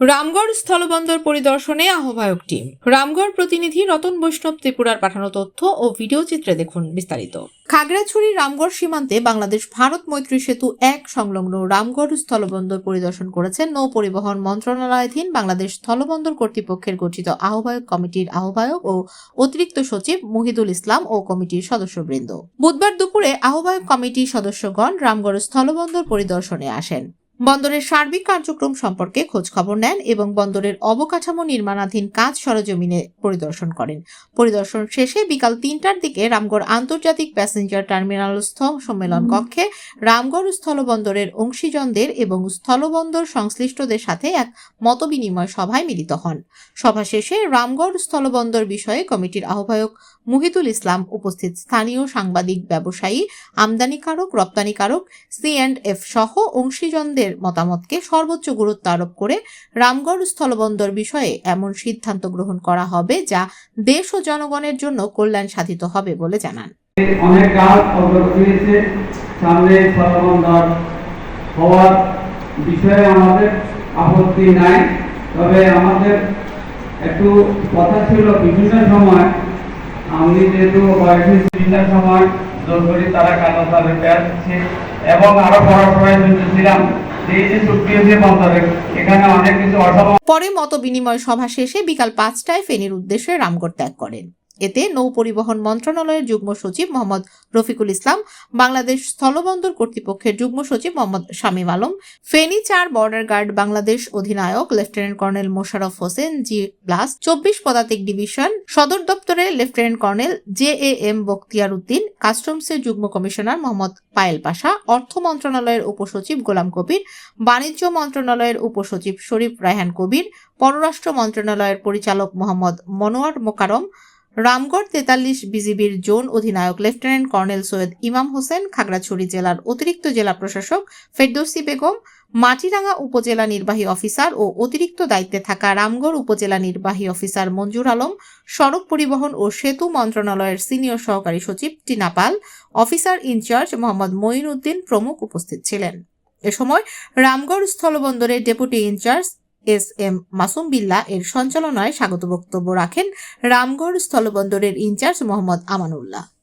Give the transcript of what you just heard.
রামগড় স্থলবন্দর পরিদর্শনে আহ্বায়ক টিম। রামগড় প্রতিনিধি রতন বৈষ্ণব ত্রিপুরার পাঠানো তথ্য ও ভিডিও চিত্রে দেখুন বিস্তারিত। খাগড়াছড়ি রামগড় সীমান্তে বাংলাদেশ ভারত মৈত্রী সেতু এক সংলগ্ন রামগড় স্থলবন্দর পরিদর্শন করেছেন নৌ পরিবহন মন্ত্রণালয়াধীন বাংলাদেশ স্থলবন্দর কর্তৃপক্ষের গঠিত আহ্বায়ক কমিটির আহ্বায়ক ও অতিরিক্ত সচিব মুহিদুল ইসলাম ও কমিটির সদস্যবৃন্দ। বুধবার দুপুরে আহ্বায়ক কমিটির সদস্যগণ রামগড় স্থলবন্দর পরিদর্শনে আসেন। বন্দরের সার্বিক কার্যক্রম সম্পর্কে খোঁজ খবর নেন এবং বন্দরের অবকাঠামো নির্মাণাধীন কাজ সরজমিনে পরিদর্শন করেন। পরিদর্শন শেষে বিকাল তিনটার দিকে রামগড় আন্তর্জাতিক প্যাসেঞ্জার টার্মিনালস্থ সম্মেলন কক্ষে রামগড় স্থলবন্দরের অংশীজনদের এবং স্থলবন্দর সংশ্লিষ্টদের সাথে এক মতবিনিময় সভায় মিলিত হন। সভা শেষে রামগড় স্থলবন্দর বিষয়ে কমিটির আহ্বায়ক মুহিদুল ইসলাম উপস্থিত। স্থানীয় সাংবাদিক ব্যবসায়ী আমদানিকারক রপ্তানিকারক সি অ্যান্ড এফ সহ অংশীজনদের মতামতকে সর্বোচ্চ গুরুত্ব আরোপ করে রামগড় স্থলবন্দর বিষয়ে এমন সিদ্ধান্ত গ্রহণ করা হবে যা দেশ ও জনগণের জন্য কল্যাণ সাধিত হবে বলে জানান। অনেক কাজ অগ্রগতি হয়েছে। সামনে স্থলবন্দর হওয়ার বিষয়ে আমাদের আপত্তি নাই। তবে আমাদের একটু কথা ছিল বিভিন্ন সময়। আমি যেহেতু বয়সে বিভিন্ন সময় জোর তারা কালো রিপেয়ার দিচ্ছে। পরে মত বিনিময় সভা শেষে বিকাল পাঁচটায় ফেনীর উদ্দেশ্যে রামগড় ত্যাগ করেন। এতে নৌ পরিবহন মন্ত্রণালয়ের যুগ্ম সচিব মোহাম্মদ রফিকুল ইসলাম, বাংলাদেশ স্থলবন্দর কর্তৃপক্ষের যুগ্ম সচিব মোহাম্মদ শামীম আলম, ফেনী চার বর্ডার গার্ড বাংলাদেশ অধিনায়ক lieutenant colonel Mosharraf Hossain, G plus চব্বিশ পদাতিক ডিভিশন সদর দপ্তরের lieutenant colonel J A M Bakhtiar Uddin, কাস্টমসের যুগ্ম কমিশনার মোহাম্মদ পায়েল পাশা, অর্থ মন্ত্রণালয়ের উপসচিব গোলাম কবির, বাণিজ্য মন্ত্রণালয়ের উপসচিব শরীফ রায়হান কবির, পররাষ্ট্র মন্ত্রণালয়ের পরিচালক মোহাম্মদ মনোয়ার মোকারম রামগড় তেতাল্লিশ বিজিবির জোন অধিনায়ক লেফটেন্যান্ট কর্নেল সৈয়দ ইমাম হোসেন, খাগড়াছড়ি জেলার অতিরিক্ত জেলা প্রশাসক ফেরদৌসি বেগম, মাটিরাঙ্গা উপজেলা নির্বাহী অফিসার ও অতিরিক্ত দায়িত্বে থাকা রামগড় উপজেলা নির্বাহী অফিসার মঞ্জুর আলম, সড়ক পরিবহন ও সেতু মন্ত্রণালয়ের সিনিয়র সহকারী সচিব Tina Pal, officer in charge Mohammad Moin Uddin প্রমুখ উপস্থিত ছিলেন। এ সময় Ramgarh স্থলবন্দরের deputy in charge S M Masum Billah এর সঞ্চালনায় স্বাগত বক্তব্য রাখেন রামগড় স্থলবন্দরের ইনচার্জ মোহাম্মদ আমানুল্লাহ।